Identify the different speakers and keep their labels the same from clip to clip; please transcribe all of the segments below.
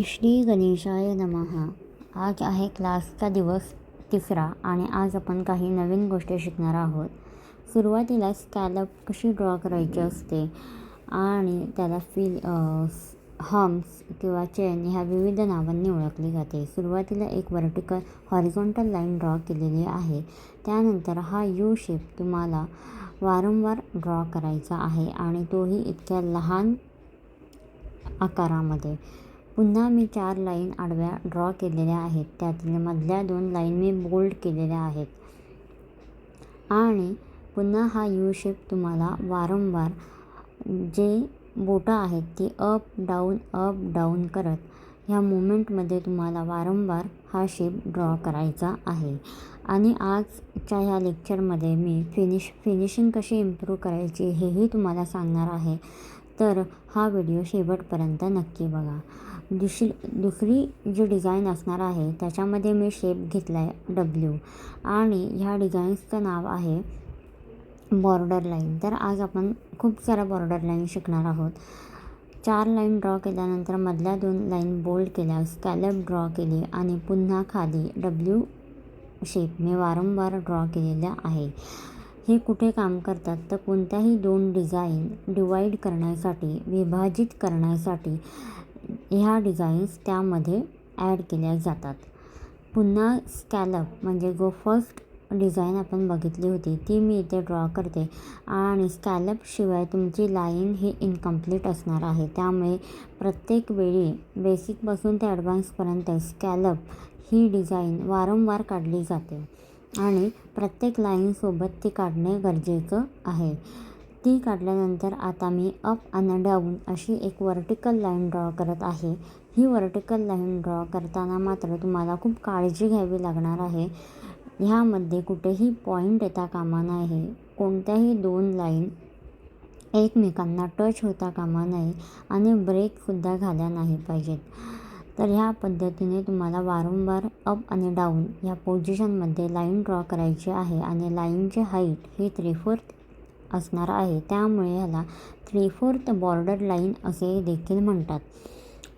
Speaker 1: श्री गणेशाय नमः. आज आहे क्लासचा दिवस तिसरा आणि आज आपण काही नवीन गोष्टी शिकणार आहोत. सुरुवातीला स्कॅलप कशी ड्रॉ करायची असते आणि त्याला फिल हम्स किंवा चेन ह्या विविध नावांनी ओळखली जाते. सुरुवातीला एक वर्टिकल हॉरिझॉन्टल लाईन ड्रॉ केलेली आहे. त्यानंतर हा यू शेप तुम्हाला वारंवार ड्रॉ करायचा आहे आणि तोही इतक्या लहान आकारामध्ये. पुन्हा मी चार लाईन आडव्या ड्रॉ केलेल्या आहेत. त्यातील मधल्या दोन लाईन मी बोल्ड केलेल्या आहेत. आणि पुन्हा हा यू शेप तुम्हाला वारंवार जे बोटं आहेत ती अप डाऊन अप डाऊन करत ह्या मुमेंटमध्ये तुम्हाला वारंवार हा शेप ड्रॉ करायचा आहे. आणि आजच्या ह्या लेक्चरमध्ये मी फिनिश फिनिशिंग कशी इम्प्रूव्ह करायची हेही तुम्हाला सांगणार आहे. तर हा व्हिडिओ शेवटपर्यंत नक्की बघा. दुसरी दुसरी जी डिझाईन असणार आहे त्याच्यामध्ये मी शेप घेतला आहे डब्ल्यू आणि ह्या डिझाईन्सचं नाव आहे बॉर्डर लाईन तर आज आपण खूप साऱ्या बॉर्डर लाईन शिकणार आहोत. चार लाईन ड्रॉ केल्यानंतर मधल्या दोन लाईन बोल्ड केल्या स्कॅलप ड्रॉ केली आणि पुन्हा खाली डब्ल्यू शेप मी वारंवार ड्रॉ केलेल्या आहे. हे कुठे काम करतात? तर कोणत्याही दोन डिझाईन डिवाईड करण्यासाठी विभाजित करण्यासाठी ह्या डिझाईन्स त्यामध्ये ॲड केल्या जातात. पुन्हा स्कॅलप म्हणजे जो फर्स्ट डिझाईन आपण बघितली होती ती मी इथे ड्रॉ करते. आणि स्कॅलपशिवाय तुमची लाईन ही इनकम्प्लीट असणार आहे. त्यामुळे प्रत्येक वेळी बेसिकपासून ते ॲडव्हान्सपर्यंत स्कॅलप ही डिझाईन वारंवार काढली जाते. आणि प्रत्येक लाईनसोबत ती काढणे गरजेचं आहे. ती काढल्यानंतर आता मी अप आणि डाऊन अशी एक वर्टिकल लाईन ड्रॉ करत आहे. ही वर्टिकल लाईन ड्रॉ करताना मात्र तुम्हाला खूप काळजी घ्यावी लागणार आहे. ह्यामध्ये कुठेही पॉईंट येता कामा नाही कोणत्याही दोन लाईन एकमेकांना टच होता कामा नये आणि ब्रेकसुद्धा घाल्या नाही पाहिजेत. तर ह्या पद्धतीने तुम्हाला वारंवार अप आणि डाऊन ह्या पोझिशनमध्ये लाईन ड्रॉ करायची आहे आणि लाईनची हाईट ही थ्री फोर्थ असणार आहे. त्यामुळे ह्याला थ्री फोर्थ बॉर्डर लाईन असे देखील म्हणतात.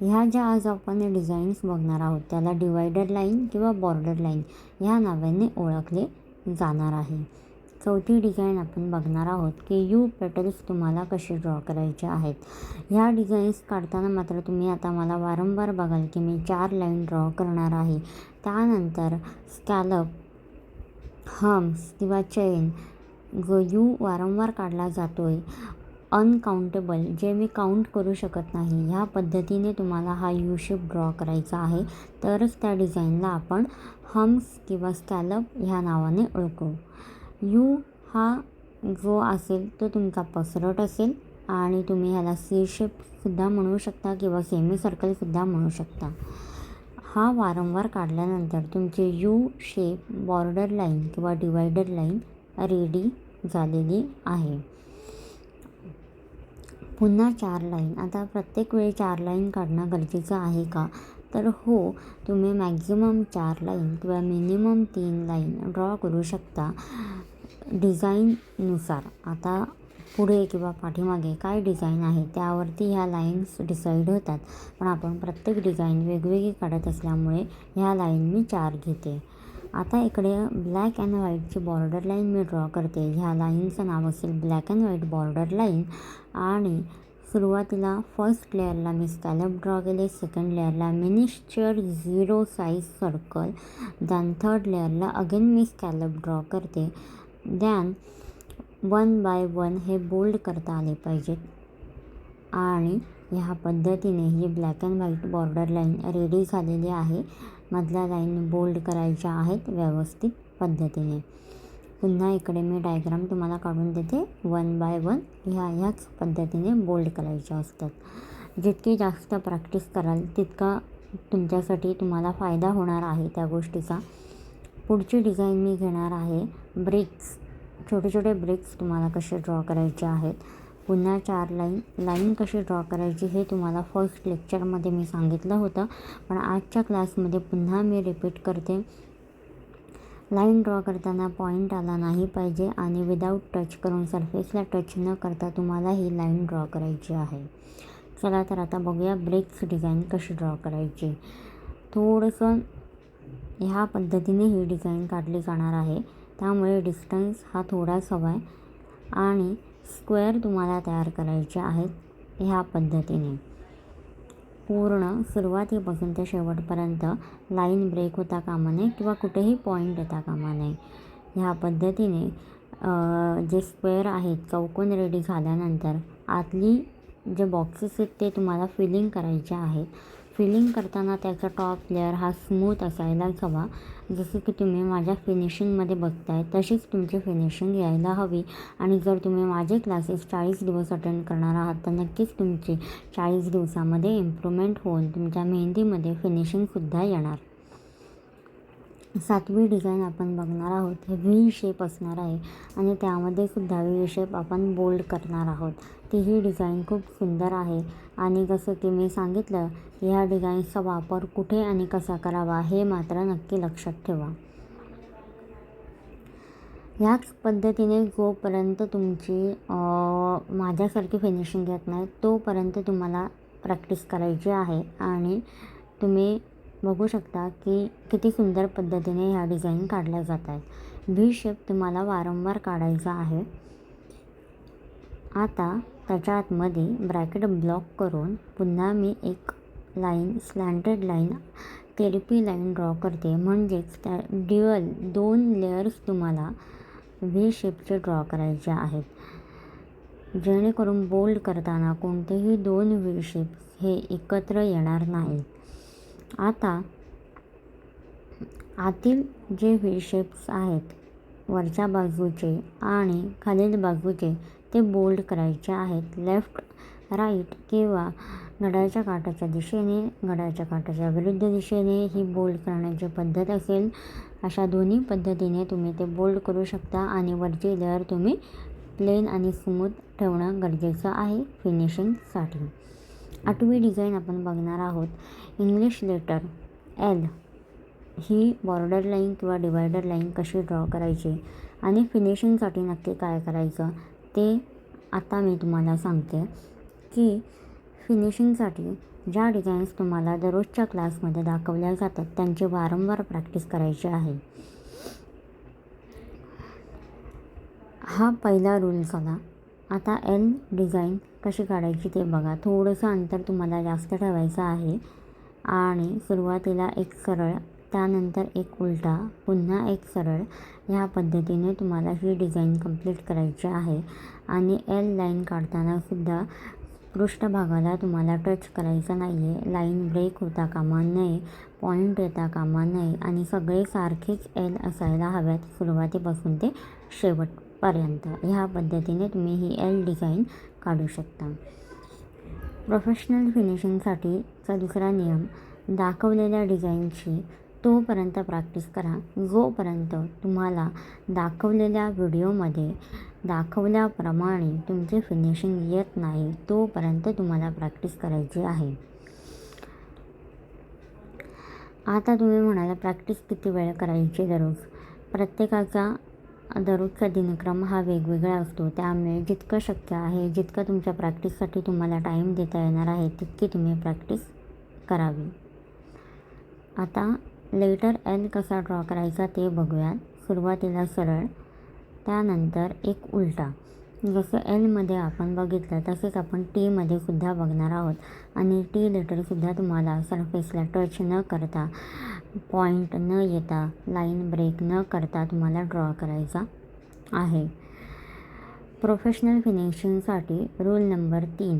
Speaker 1: ह्या ज्या आज आपण डिझाईन्स बघणार आहोत त्याला डिवायडर लाईन किंवा बॉर्डर लाईन ह्या नावाने ओळखले जाणार आहे. चौथी डिझाईन आपण बघणार आहोत की यू पेटल्स तुम्हाला कसे ड्रॉ करायचे आहेत. ह्या डिझाईन्स काढताना मात्र तुम्ही आता मला वारंवार बघाल की मी चार लाईन ड्रॉ करणार आहे. त्यानंतर स्कॅलप हम्स किंवा चेन यू वारंवार काढला जातो आहे अनकाउंटेबल जे मी काउंट करू शकत नाही ह्या पद्धतीने तुम्हाला हा यू शेप ड्रॉ करायचा आहे. तरच त्या डिझाईनला आपण हम्स किंवा स्कॅलप ह्या नावाने ओळखू. यू हा जो असेल तो तुमचा पसरट असेल आणि तुम्ही ह्याला सी शेपसुद्धा म्हणू शकता किंवा सेमी सर्कलसुद्धा म्हणू शकता. हा वारंवार काढल्यानंतर तुमचे यू शेप बॉर्डर लाईन किंवा डिवायडर लाईन रेडी झालेली आहे. पुन्हा चार लाईन. आता प्रत्येक वेळी चार लाईन काढणं गरजेचं आहे का? तर हो तुम्ही मॅक्झिमम चार लाईन किंवा मिनिमम तीन लाईन ड्रॉ करू शकता डिझाईननुसार. आता पुढे किंवा पाठीमागे काय डिझाईन आहे त्यावरती ह्या लाईन्स डिसाईड होतात. पण आपण प्रत्येक डिझाईन वेगवेगळी काढत असल्यामुळे ह्या लाईन मी चार घेते. आता इकडे ब्लॅक अँड व्हाईटची बॉर्डर लाईन मी ड्रॉ करते. ह्या लाईनचं नाव असेल black and white border line आणि सुरुवातीला फर्स्ट लेअरला मी स्कॅलप ड्रॉ केले second लेअरला miniature zero size circle then third लेअरला again मी स्कॅलप ड्रॉ करते. दॅन वन बाय वन हे बोल्ड करता आले पाहिजेत आणि ह्या पद्धतीने ही black and white border line ready झालेली आहे. मधल्या लाईन बोल्ड करायच्या आहेत व्यवस्थित पद्धतीने. पुन्हा इकडे मी डायग्राम तुम्हाला काढून देते. वन बाय वन ह्या ह्याच पद्धतीने बोल्ड करायच्या असतात. जितकी जास्त प्रॅक्टिस कराल तितका तुमच्यासाठी तुम्हाला फायदा होणार आहे त्या गोष्टीचा. पुढची डिझाईन मी घेणार आहे. ब्रिक्स छोटे छोटे ब्रिक्स तुम्हाला कसे ड्रॉ करायचे आहेत. पुन्हा चार लाईन लाईन कशी ड्रॉ करायची हे तुम्हाला फर्स्ट लेक्चरमध्ये मी सांगितलं होतं. पण आजच्या क्लासमध्ये पुन्हा मी रिपीट करते. लाईन ड्रॉ करताना पॉईंट आला नाही पाहिजे आणि विदाऊट टच करून सरफेसला टच न करता तुम्हाला ही लाईन ड्रॉ करायची आहे. चला तर आता बघूया ब्रेक्स डिझाईन कशी ड्रॉ करायची. थोडंसं ह्या पद्धतीने ही डिझाईन काढली जाणार आहे. त्यामुळे डिस्टन्स हा थोडाच हवा आहे आणि स्क्वेअर तुम्हाला तयार करायचे आहेत ह्या पद्धतीने. पूर्ण सुरुवातीपासून ते शेवटपर्यंत लाईन ब्रेक होता कामा नये किंवा कुठेही पॉईंट येता कामा नये. ह्या पद्धतीने जे स्क्वेअर आहेत चौकोन रेडी झाल्यानंतर आतली जे बॉक्सेस आहेत ते तुम्हाला फिलिंग करायचे आहेत. फिलिंग करताना त्याचा टॉप लेअर हा स्मूथ असायलाच हवा. जसं की तुम्ही माझ्या फिनिशिंगमध्ये बघताय तशीच तुमची फिनिशिंग यायला हवी. आणि जर तुम्ही माझे क्लासेस चाळीस दिवस अटेंड करणार आहात तर नक्कीच तुमची चाळीस दिवसामध्ये इम्प्रूव्हमेंट होऊन तुमच्या मेहंदीमध्ये फिनिशिंगसुद्धा येणार. सातवी डिझाईन आपण बघणार आहोत. हे व्ही शेप असणार आहे आणि त्यामध्ये सुद्धा व्ही शेप आपण बोल्ड करणार आहोत. ती ही डिझाईन खूप सुंदर आहे. आणि जसं की मी सांगितलं ह्या डिझाईन्सचा वापर कुठे आणि कसा करावा हे मात्र नक्की लक्षात ठेवा. ह्याच पद्धतीने जोपर्यंत तुमची माझ्यासारखी फिनिशिंग येत नाही तोपर्यंत तुम्हाला प्रॅक्टिस करायची आहे. आणि तुम्ही बघू शकता की किती सुंदर पद्धतीने ह्या डिझाईन काढल्या जात आहेत. व्ही शेप तुम्हाला वारंवार काढायचा आहे. आता त्याच्या आतमध्ये ब्रॅकेट ब्लॉक करून पुन्हा मी एक लाईन स्लँटेड लाईन तेरपी लाईन ड्रॉ करते. म्हणजेच त्या ड्युअल दोन लेअर्स तुम्हाला व्ही शेपचे ड्रॉ करायचे आहेत. जेणेकरून बोल्ड करताना कोणतेही दोन व्ही शेप्स हे एकत्र येणार नाहीत. आता आतील जे व्ही शेप्स आहेत वरच्या बाजूचे आणि खालील बाजूचे ते बोल्ड करायचे आहेत. लेफ्ट राईट किंवा घड्याच्या काटाच्या दिशेने घड्याच्या काटाच्या विरुद्ध दिशेने ही बोल्ड करण्याची पद्धत असेल. अशा दोन्ही पद्धतीने तुम्ही ते बोल्ड करू शकता आणि वरची लेअर तुम्ही प्लेन आणि स्मूथ ठेवणं गरजेचं आहे फिनिशिंगसाठी. आठवी डिझाईन आपण बघणार आहोत. इंग्लिश लेटर एल ही बॉर्डर लाईन किंवा डिवायडर लाईन कशी ड्रॉ करायची आणि फिनिशिंगसाठी नक्की काय करायचं ते आता मी तुम्हाला सांगते. की फिनिशिंगसाठी ज्या डिझाईन्स तुम्हाला दररोजच्या क्लासमध्ये दाखवल्या जातात त्यांची वारंवार प्रॅक्टिस करायची आहे. हा पहिला रूल झाला आता एल डिझाईन कशी काढायची ते बघा. थोडंसं अंतर तुम्हाला जास्त ठेवायचं आहे. आणि सुरुवातीला एक सरळ त्यानंतर एक उलटा पुन्हा एक सरळ ह्या पद्धतीने तुम्हाला ही डिझाईन कंप्लीट करायची आहे. आणि एल लाईन काढतानासुद्धा पृष्ठभागाला तुम्हाला टच करायचं नाही आहे लाईन ब्रेक होता कामा नये पॉईंट येता कामा नये आणि सगळे सारखेच एल असायला हव्यात सुरुवातीपासून ते शेवट. पर्यंत ह्या पद्धतीने तुम्ही ही एल डिझाईन काढू शकता. प्रोफेशनल फिनिशिंगसाठीचा दुसरा नियम दाखवलेल्या डिझाईनची तोपर्यंत प्रॅक्टिस करा. जोपर्यंत तुम्हाला दाखवलेल्या व्हिडिओमध्ये दाखवल्याप्रमाणे तुमचे फिनिशिंग येत नाही तोपर्यंत तुम्हाला प्रॅक्टिस करायची आहे. आता तुम्ही म्हणाला प्रॅक्टिस किती वेळ करायची दररोज प्रत्येकाचा दररोजचा दिनक्रम हा वेगवेगळा असतो. त्यामुळे जितकं शक्य आहे जितकं तुमच्या प्रॅक्टिससाठी तुम्हाला टाईम देता येणार आहे तितकी तुम्ही प्रॅक्टिस करावी. आता लेटर एल कसा ड्रॉ करायचा ते बघूयात. सुरुवातीला सरळ त्यानंतर एक उलटा. जसं एलमध्ये आपण बघितलं तसेच आपण टीमध्ये सुद्धा बघणार आहोत. आणि टी लेटरसुद्धा तुम्हाला सरफेसला टच न करता पॉईंट न येता लाईन ब्रेक न करता तुम्हाला ड्रॉ करायचा आहे. प्रोफेशनल फिनिशिंगसाठी रूल नंबर तीन.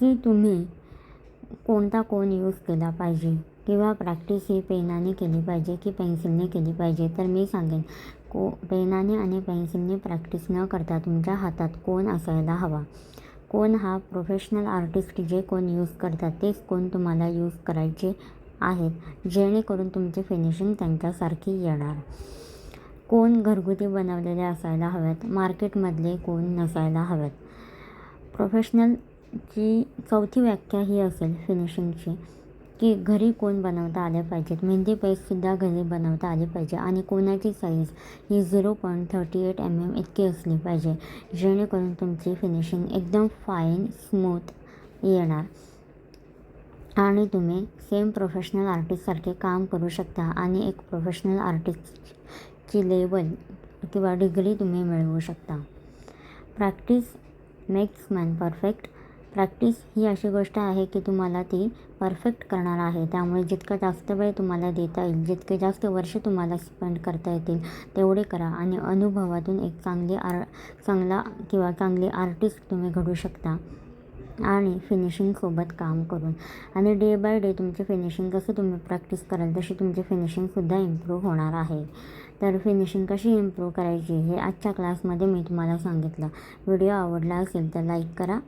Speaker 1: की तुम्ही कोणता कोण यूज केला पाहिजे किंवा प्रॅक्टिस ही पेनाने केली पाहिजे की पेन्सिलने केली पाहिजे तर मी सांगेन. को पेनाने आणि पेन्सिलने प्रॅक्टिस न करता तुमच्या हातात कोण असायला हवा? कोण हा प्रोफेशनल आर्टिस्ट जे कोण यूज करतात तेच कोण तुम्हाला यूज करायचे आहेत जेणेकरून तुमची फिनिशिंग त्यांच्यासारखी येणार? कोण घरगुती बनवलेले असायला हव्यात मार्केटमधले कोण नसायला हव्यात प्रोफेशनलची चौथी व्याख्या ही असेल फिनिशिंगची की घरी कोण बनवता आले पाहिजेत? मेहंदी पेस्टसुद्धा घरी बनवता आली पाहिजे. आणि कोणाची साईज ही zero point thirty eight M M इतकी असली पाहिजे जेणेकरून तुमची फिनिशिंग एकदम फाईन स्मूथ येणार. आणि तुम्ही सेम प्रोफेशनल आर्टिस्टसारखे काम करू शकता आणि एक प्रोफेशनल आर्टिस्टची लेवल किंवा डिग्री तुम्ही मिळवू शकता. Practice makes man perfect practice ही अशी गोष्ट आहे की तुम्हाला ती परफेक्ट करणार आहे. त्यामुळे जितका जास्त वेळ तुम्हाला देता येईल जितके जास्त वर्ष तुम्हाला स्पेंड करता येतील तेवढे करा आणि अनुभवातून एक चांगली आर चांगला किंवा चांगली आर्टिस्ट तुम्ही घडू शकता आणि फिनिशिंगसोबत काम करून. आणि डे बाय डे तुमचे फिनिशिंग जसं तुम्ही प्रॅक्टिस कराल तशी तुमची फिनिशिंगसुद्धा इम्प्रूव्ह होणार आहे. तर फिनिशिंग कशी इम्प्रूव्ह करायची हे आजच्या क्लासमध्ये मी तुम्हाला सांगितलं. व्हिडिओ आवडला असेल तर लाईक करा.